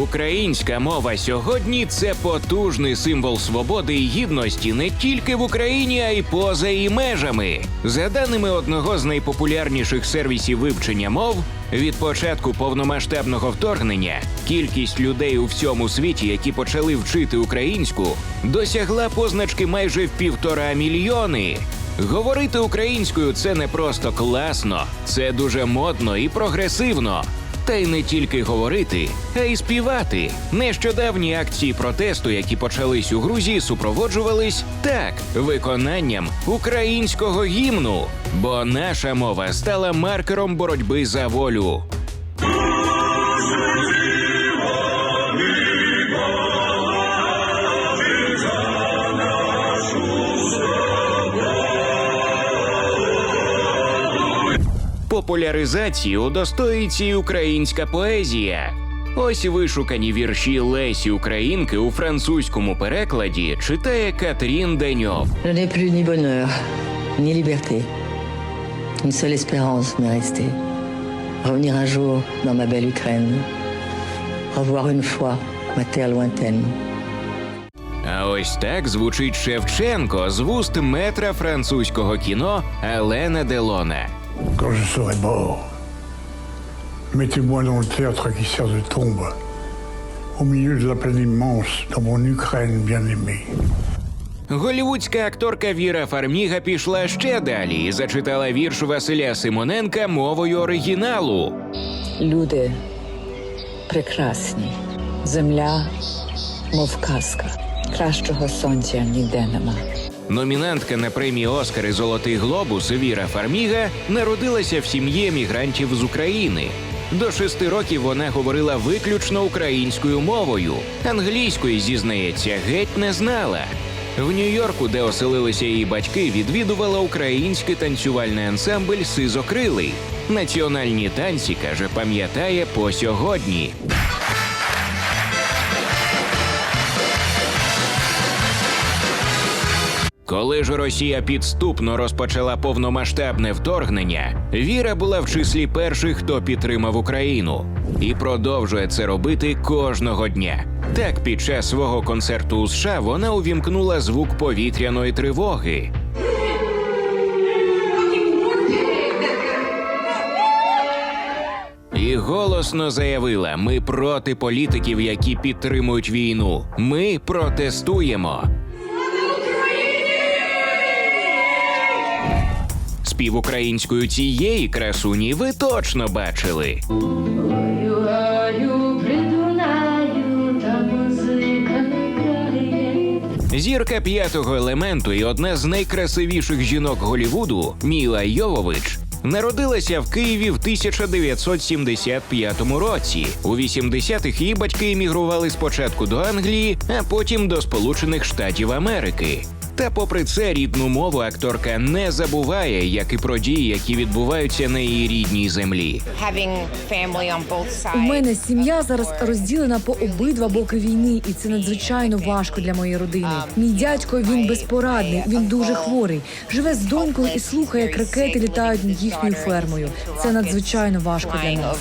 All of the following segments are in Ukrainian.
Українська мова сьогодні це потужний символ свободи і гідності не тільки в Україні, а й поза її межами. За даними одного з найпопулярніших сервісів вивчення мов, від початку повномасштабного вторгнення кількість людей у всьому світі, які почали вчити українську, досягла позначки майже в півтора мільйони. Говорити українською це не просто класно, це дуже модно і прогресивно. Та й не тільки говорити, а й співати. Нещодавні акції протесту, які почались у Грузії, супроводжувались так виконанням українського гімну. Бо наша мова стала маркером боротьби за волю. Популяризації удостоїться і українська поезія. Ось вишукані вірші Лесі Українки у французькому перекладі читає Катрін Деньов. Ni bonheur, ni liberté. Une seule espérance m'est restée. Revenir un jour dans ma belle Ukraine. Revoir une fois ma terre lointaine. А ось так звучить Шевченко з вуст метра французького кіно Алена Делона. Quand je serai mort, mettez-moi dans le théâtre qui sert de tombe, au milieu de la plaine immense, dans mon Ukraine bien-aimée. Голівудська акторка Віра Фарміга пішла ще далі і зачитала вірш Василя Симоненка мовою оригіналу. Люди прекрасні, земля, мов казка. Кращого сонця ніде нема. Номінантка на премії Оскар і Золотий глобус Віра Фарміга народилася в сім'ї емігрантів з України. До шести років вона говорила виключно українською мовою. Англійської, зізнається, геть не знала. В Нью-Йорку, де оселилися її батьки, відвідувала український танцювальний ансамбль Сизокрилий. Національні танці, каже, пам'ятає по сьогодні. Коли ж Росія підступно розпочала повномасштабне вторгнення, Віра була в числі перших, хто підтримав Україну, і продовжує це робити кожного дня. Так, під час свого концерту у США вона увімкнула звук повітряної тривоги. І голосно заявила: ми проти політиків, які підтримують війну. Ми протестуємо. Спів українською цієї красуні ви точно бачили. Зірка п'ятого елементу і одна з найкрасивіших жінок Голівуду Міла Йовович. Народилася в Києві в 1975 році. У 80-х її батьки емігрували спочатку до Англії, а потім до Сполучених Штатів Америки. Та, попри це, рідну мову акторка не забуває, як і про дії, які відбуваються на її рідній землі. У мене сім'я зараз розділена по обидва боки війни, і це надзвичайно важко для моєї родини. Мій дядько він безпорадний, він дуже хворий. Живе з донькою і слухає, як ракети літають над їхньою фермою. Це надзвичайно важко для нас.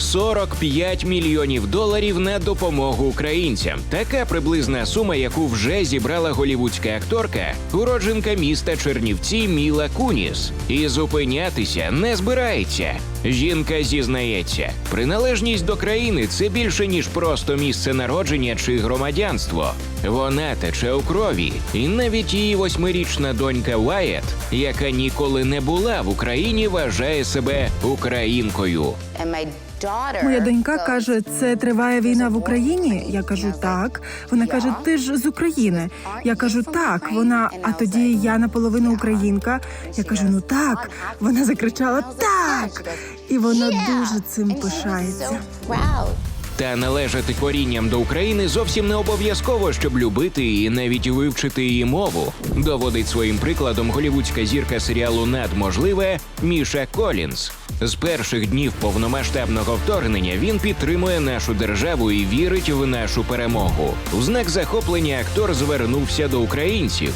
45 мільйонів доларів на допомогу українцям. Така приблизна сума, яку вже зібрала голівудська акторка, уродженка міста Чернівці Міла Куніс. І зупинятися не збирається. Жінка зізнається, приналежність до країни це більше ніж просто місце народження чи громадянство. Вона тече у крові, і навіть її восьмирічна донька Ваєт, яка ніколи не була в Україні, вважає себе українкою. Моя донька каже, це триває війна в Україні. Я кажу так. Вона каже, ти ж з України. Я кажу так. Вона, а тоді я наполовину українка. Я кажу, ну так. Вона закричала так, і вона дуже цим пишається. Та належати корінням до України зовсім не обов'язково, щоб любити і навіть вивчити її мову. Доводить своїм прикладом голівудська зірка серіалу Надможливе Міша Колінс. З перших днів повномасштабного вторгнення він підтримує нашу державу і вірить в нашу перемогу. У знак захоплення актор звернувся до українців.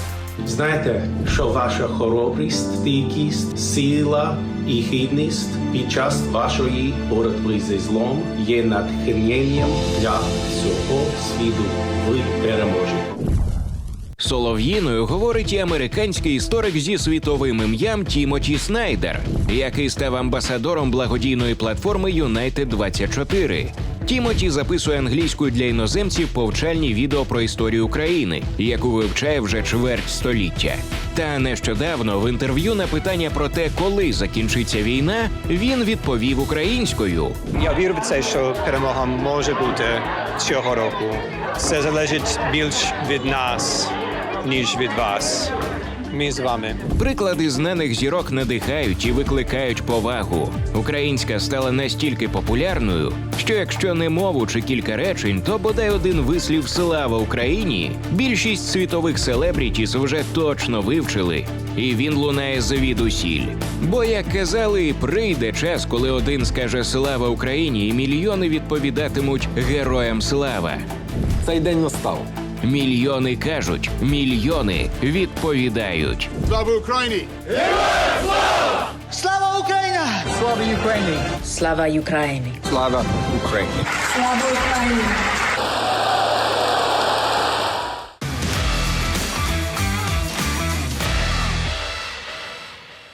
Знаєте, що ваша хоробрість, стійкість, сила і гідність під час вашої боротьби зі злом є натхненням для всього світу. Ви переможете. Солов'їною говорить і американський історик зі світовим ім'ям Тімоті Снайдер, який став амбасадором благодійної платформи United 24 Тімоті записує англійською для іноземців повчальні відео про історію України, яку вивчає вже чверть століття. Та нещодавно в інтерв'ю на питання про те, коли закінчиться війна, він відповів українською. Я вірю в це, що перемога може бути цього року. Це залежить більш від нас, ніж від вас. Ми з вами. Приклади знаних зірок надихають і викликають повагу. Українська стала настільки популярною, що якщо не мову чи кілька речень, то бодай один вислів слава Україні. Більшість світових селебрітіс вже точно вивчили, і він лунає звідусіль. Бо як казали, прийде час, коли один скаже слава Україні, і мільйони відповідатимуть героям слава. Цей день настав. Мільйони кажуть, мільйони відповідають. Слава Україні! Слава Україні! Слава Україні! Слава Україні! Слава Україні!